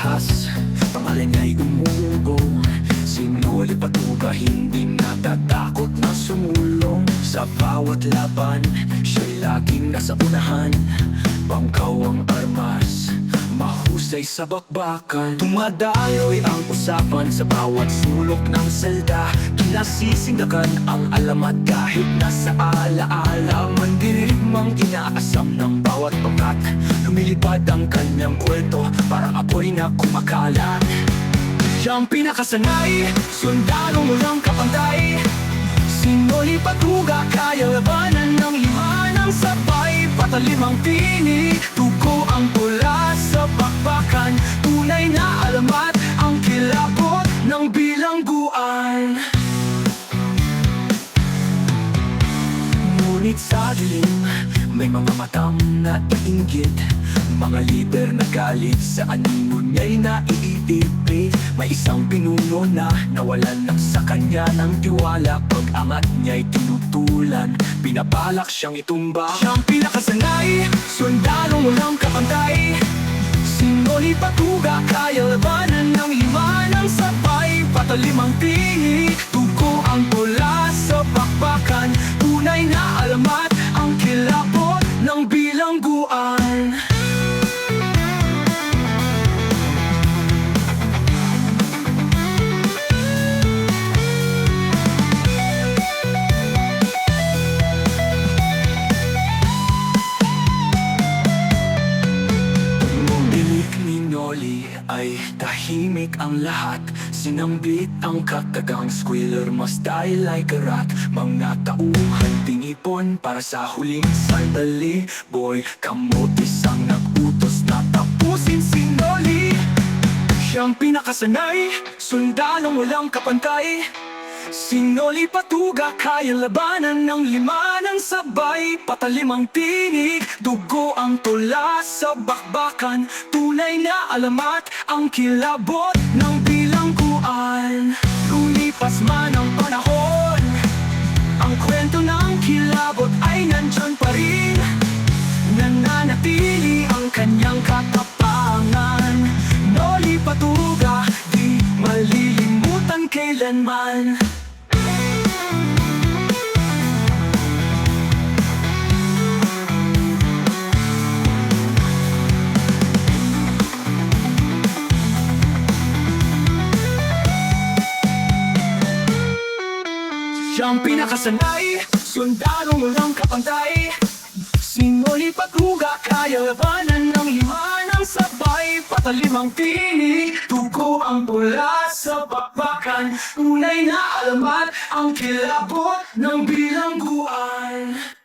lahas Pamalingay umugong Sinuli patuga hindi natatakot na sumulong Sa bawat laban Siya'y laging nasa unahan. Bangkaw ang armas Mahusay sa bakbakan Tumadayoy ang usapan Sa bawat sulok ng selda. Kinasisindagan ang alamat Kahit nasa alaala Mandirigmang inaasam ng bawat pangkat Lumilipad ang kanyang kwento Parang apoy na kumakalat. Siyang pinakasanay Sundalo mo lang kapantay. Sinoli patuga Kaya labanan ng lima ng sabay Patalimang tinig Ngunit sa dilim May mga matang naiinggit Mga lider na galit Sa anino niya'y naiipit May isang pinuno na Nawalan ng sa kanya ng tiwala. Pag angat niya'y tinutulan Pinabalak siyang itumba. Siyang pinakasanay Sundalo walang kapantay Sinoli patuga Kaya labanan ng lima ng sabay? Patalimang tinig Tuko tahimik ang lahat. Sinambit ang katagang squealer mas dahil ay karat Mga tauhan tinipon para sa huling sandali. Boy, kamutis ang nagutos na tapusin si Noli. Siyang pinakasanay, sundalong walang kapantay Sinoli patuga, kaya labanan ng lima ng sabay. Patalimang tinig, dugo ang tula sa bakbakan. Tunay na alamat, ang kilabot ng bilangguan. Lumipas man ang panahon Ang kwento ng kilabot ay nandyan pa rin. Nananatili ang kanyang katapangan. Noli patuga, di malilimutan kailanman Siyang pinakasanay. Sundalo walang kapantay. Sinoli pagruga Kaya labanan ng lima ng sabay. Patalimang tinig Tuko ang pula sa bakbakan. Tunay na alamat Ang kilabot ng bilangguan